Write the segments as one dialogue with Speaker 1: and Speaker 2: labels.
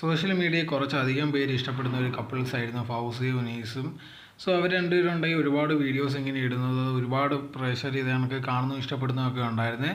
Speaker 1: Social മീഡിയയിൽ കുറച്ചധികം പേര് ഇഷ്ടപ്പെടുന്ന ഒരു കപ്പിൾസ് ആയിരുന്നു ഫൗസിയും ഉനീസും. സോ അവർ രണ്ടുപേരും ഉണ്ടെങ്കിൽ ഒരുപാട് വീഡിയോസ് ഇങ്ങനെ ഇടുന്നത് ഒരുപാട് പ്രഷർ ചെയ്ത് കണക്ക് കാണുന്നു ഇഷ്ടപ്പെടുന്നതൊക്കെ ഉണ്ടായിരുന്നേ.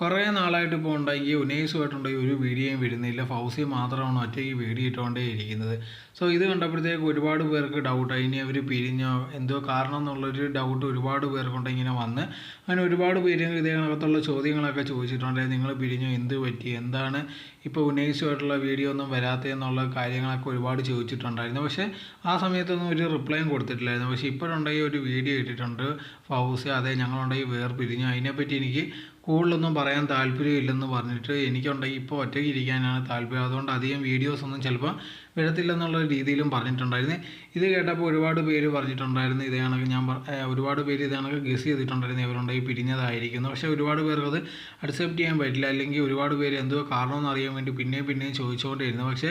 Speaker 1: കുറേ നാളായിട്ട് ഇപ്പോൾ ഉണ്ടാക്കി ഉനൈസുമായിട്ടുണ്ടെങ്കിൽ ഒരു വീഡിയോയും വരുന്നില്ല. ഫൗസി മാത്രമാണ് ഒറ്റയ്ക്ക് വീഡിയോ ഇട്ടുകൊണ്ടേ ഇരിക്കുന്നത്. സോ ഇത് കണ്ടപ്പോഴത്തേക്ക് ഒരുപാട് പേർക്ക് ഡൗട്ടായി ഇനി അവർ പിരിഞ്ഞോ എന്തോ കാരണം എന്നുള്ളൊരു ഡൗട്ട് ഒരുപാട് പേർക്കുണ്ട് ഇങ്ങനെ വന്ന്. അങ്ങനെ ഒരുപാട് പേര് ഇതിനകത്തുള്ള ചോദ്യങ്ങളൊക്കെ ചോദിച്ചിട്ടുണ്ട്. നിങ്ങൾ പിരിഞ്ഞോ? എന്ത് പറ്റി? എന്താണ് ഇപ്പോൾ ഉന്നയിച്ചുമായിട്ടുള്ള വീഡിയോ ഒന്നും വരാത്തതെന്നുള്ള കാര്യങ്ങളൊക്കെ ഒരുപാട് ചോദിച്ചിട്ടുണ്ടായിരുന്നു. പക്ഷേ ആ സമയത്തൊന്നും ഒരു റിപ്ലൈയും കൊടുത്തിട്ടില്ലായിരുന്നു. പക്ഷേ ഇപ്പോഴുണ്ടെങ്കിൽ ഒരു വീഡിയോ ഇട്ടിട്ടുണ്ട്. ഫൗസി അതെ ഞങ്ങളുണ്ടെങ്കിൽ വേർ പിരിഞ്ഞു അതിനെപ്പറ്റി എനിക്ക് കൂടുതലൊന്നും പറയാൻ താല്പര്യമില്ലെന്ന് പറഞ്ഞിട്ട് എനിക്കുണ്ടെങ്കിൽ ഇപ്പോൾ ഒറ്റയ്ക്ക് ഇരിക്കാനാണ് താല്പര്യം. അതുകൊണ്ട് അധികം വീഡിയോസ് ഒന്നും ചിലപ്പോൾ വിടത്തില്ലെന്നുള്ള രീതിയിലും പറഞ്ഞിട്ടുണ്ടായിരുന്നു. ഇത് കേട്ടപ്പോൾ ഒരുപാട് പേര് പറഞ്ഞിട്ടുണ്ടായിരുന്നു ഇതേ കണക്ക് ഞാൻ ഒരുപാട് പേര് ഇതേ കണക്ക് ഗസ് ചെയ്തിട്ടുണ്ടായിരുന്നു ഇവരുണ്ടെങ്കിൽ പിരിഞ്ഞതായിരിക്കുന്നു. പക്ഷേ ഒരുപാട് പേർക്ക് അത് അക്സെപ്റ്റ് ചെയ്യാൻ പറ്റില്ല. അല്ലെങ്കിൽ ഒരുപാട് പേര് എന്തോ കാരണമെന്ന് അറിയാൻ വേണ്ടി പിന്നെയും പിന്നെയും ചോദിച്ചുകൊണ്ടിരുന്നു. പക്ഷേ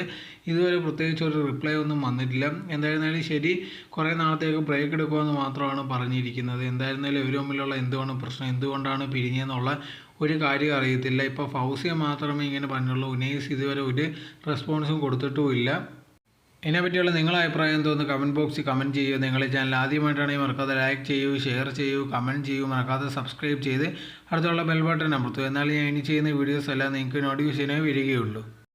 Speaker 1: ഇതുവരെ പ്രത്യേകിച്ച് ഒരു റിപ്ലൈ ഒന്നും വന്നിട്ടില്ല. എന്തായിരുന്നാലും ശരി കുറേ നാളത്തേക്ക് ബ്രേക്ക് എടുക്കുമെന്ന് മാത്രമാണ് പറഞ്ഞിരിക്കുന്നത്. എന്തായിരുന്നാലും ഇവർ തമ്മിലുള്ള എന്തുകൊണ്ട് പ്രശ്നം? എന്തുകൊണ്ടാണ് പിരിഞ്ഞതെന്നുള്ള ഒരു കാര്യം അറിയത്തില്ല. ഇപ്പോൾ ഫൗസിയെ മാത്രമേ ഇങ്ങനെ പറഞ്ഞുള്ളൂ. ഉനൈസ് ഇതുവരെ ഒരു റെസ്പോൺസും കൊടുത്തിട്ടുമില്ല. ഇതിനെപ്പറ്റിയുള്ള നിങ്ങളെ അഭിപ്രായം എന്തോന്ന് കമന്റ് ബോക്സിൽ കമന്റ് ചെയ്യുക നിങ്ങളുടെ ചാനൽ ആദ്യമായിട്ടാണെങ്കിൽ മറക്കാതെ ലൈക്ക് ചെയ്യൂ ഷെയർ ചെയ്യൂ കമന്റ് ചെയ്യൂ. മറക്കാതെ സബ്സ്ക്രൈബ് ചെയ്ത് അടുത്തുള്ള ബെൽ ബട്ടൺ അമർത്തുക ഞാൻ ഇനി ചെയ്യുന്ന വീഡിയോസ് എല്ലാം നിങ്ങൾക്ക് നോട്ടിഫിക്കേഷനായി വരികയുള്ളൂ.